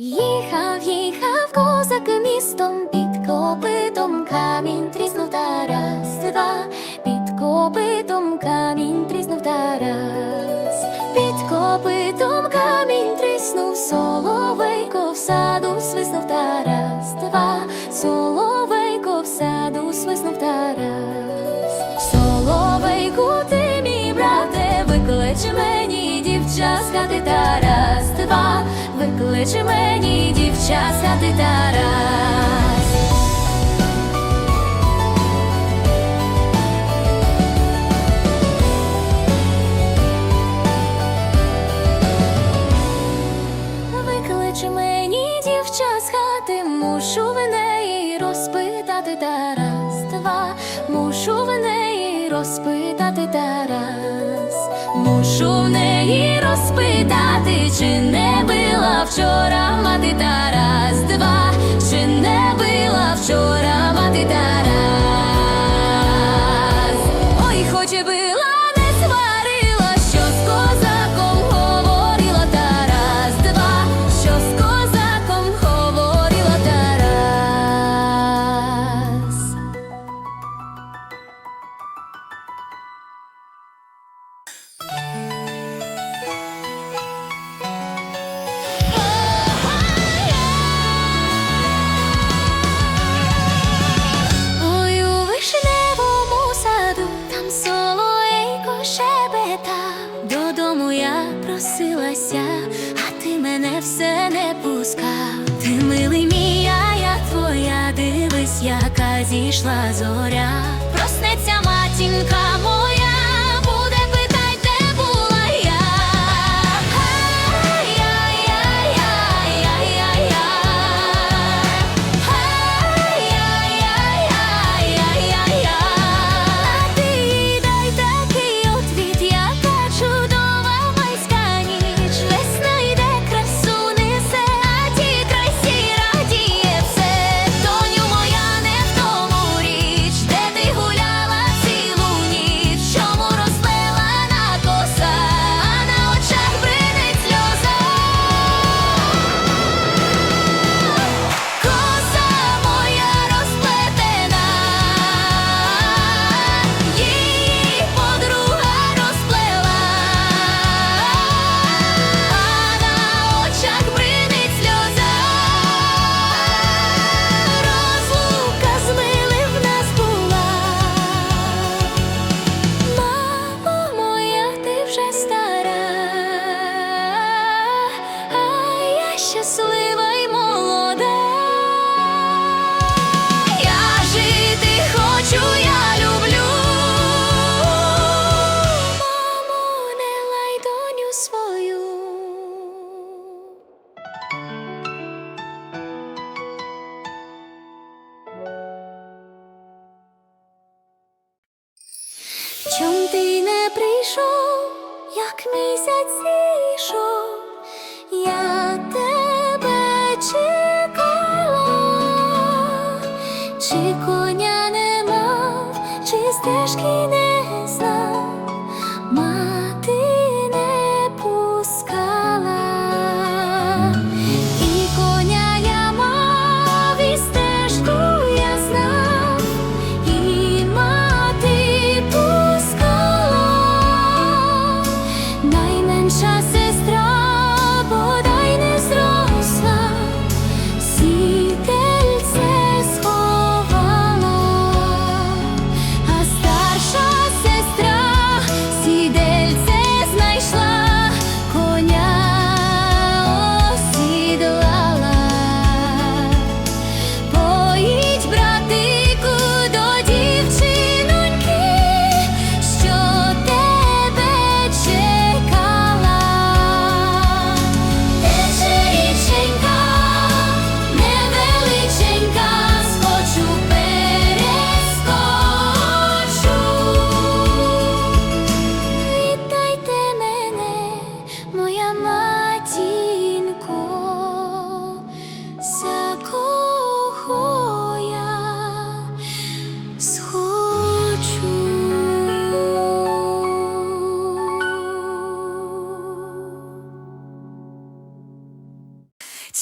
Їхав, їхав козак містом, під копитом камінь тріснув та раз, два, під копитом камінь тріснув та раз, під копитом камінь тріснув соловейко в саду свиснув та раз, два, соловейко в саду свиснув та раз. Соловейку ти мій брате, виклич мені дівча, хати та раз, два кличе мені дівча, святий Тарас. чи не била вчора мати Тарас, два, чи не била вчора мати Тарас? яка зійшла зоря, проснеться матінка моя. зійшов, як місяць зійшов.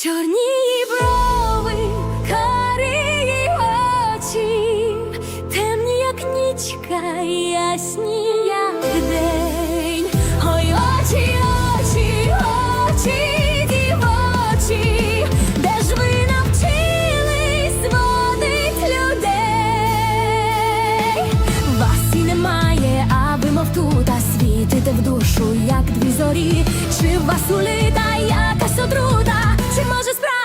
Чорні брови, карі очі, темні, як нічка, ясні, як день. Ой, очі, очі, очі, дівочі, де ж ви навчились водить людей? Вас і немає, а ви мов тут, а світите в душу, як дві зорі, чи вас улита якась отрута? czy może sprawdzić?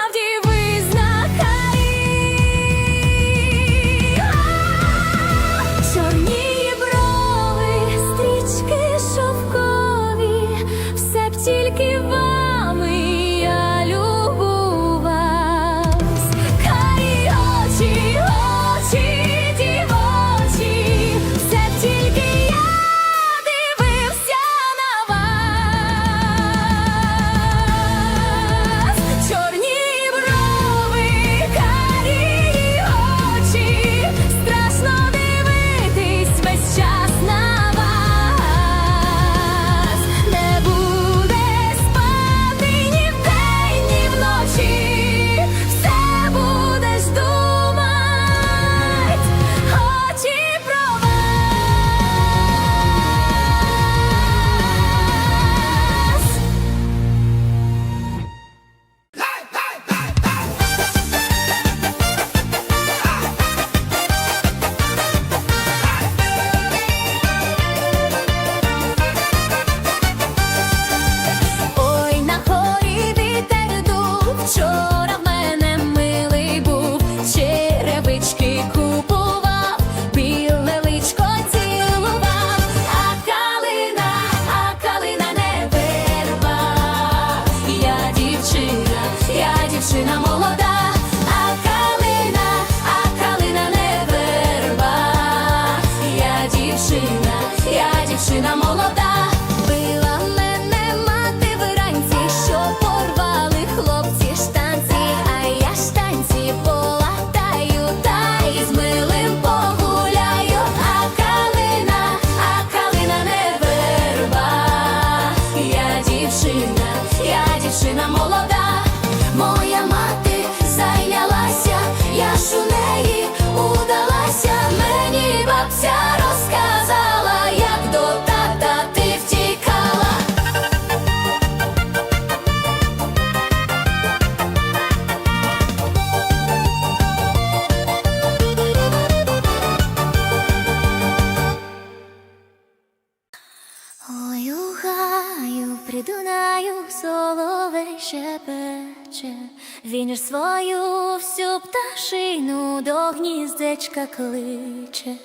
До гніздечка кличе,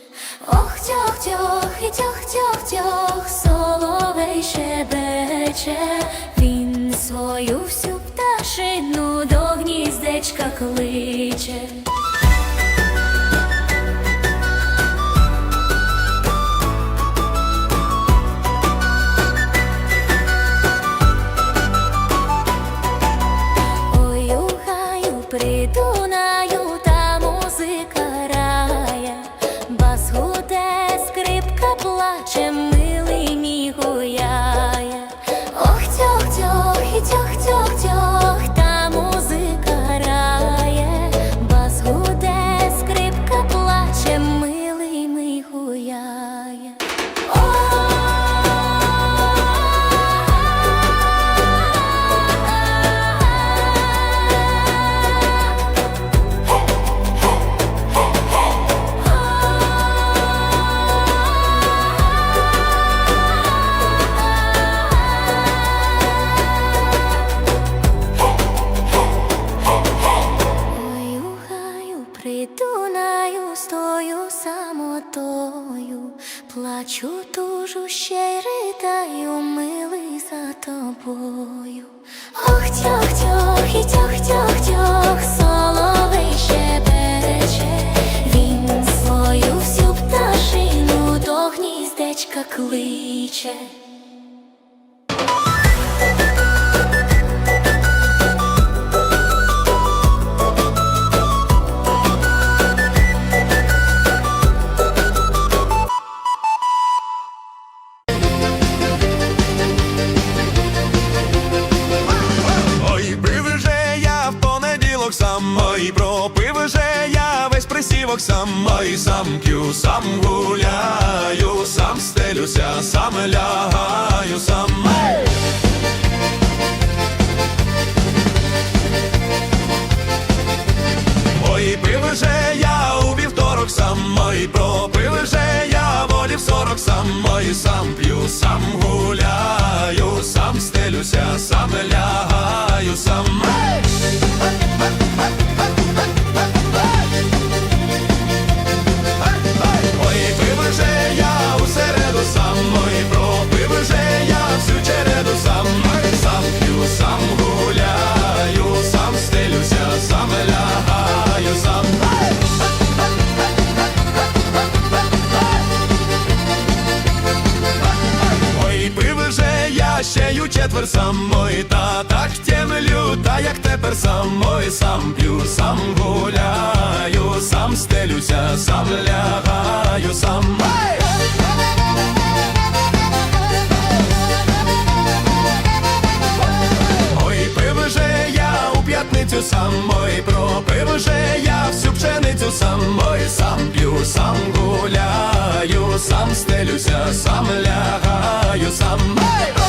ох тьох тьох і тьох тьох тьох соловей шебече, він свою всю пташину до гніздечка кличе. ciach, ciach, ciach ще й ридаю, милий за тобою. Ох, тьох, тьох, і тьох, тьох, тьох, соловей ще берече, він свою всю пташину до гніздечка кличе. Сам, пропили вже я волів сорок сам, мої сам п'ю, сам гуляю, сам стелюся, сам лягаю, четвер сам, ой, та так тємлю, та як тепер сам, ой, сам п'ю, сам гуляю, сам стелюся, сам лягаю, сам. Ей! Ой, пив вже я у п'ятницю сам, ой, пропив вже я всю пшеницю сам, ой, сам п'ю, сам гуляю, сам стелюся, сам лягаю, сам. Ей!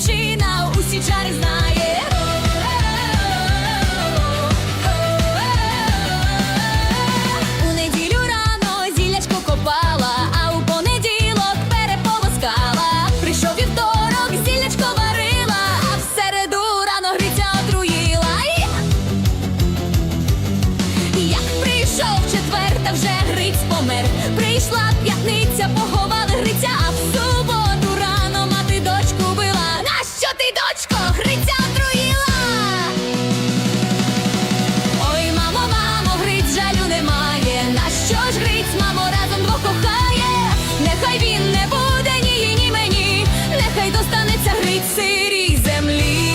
Дівчина, усі чари знає. Гриця отруїла? Ой, мамо, мамо, Гриць жалю немає. Нащо ж Гриць, мамо, разом двох кохає? Нехай він не буде ні їй, ні мені, нехай достанеться Гриць сирій землі.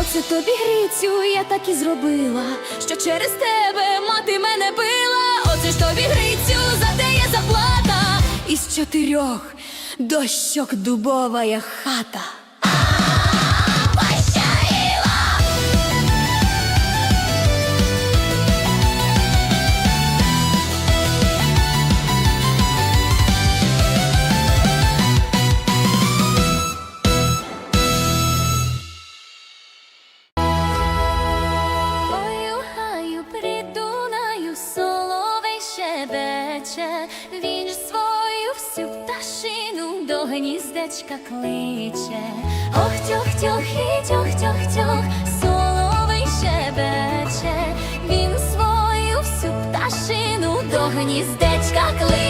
Оце тобі Грицю, я так і зробила, що через тебе мати мене била. Оце ж тобі Грицю, за те є заплата. Із чотирьох дощок дубовая хата. Гніздечка кличе. Ох, тьох, тьох, і тьох, тьох, тьох, соловий щебече, він свою всю пташину до гніздечка кличе.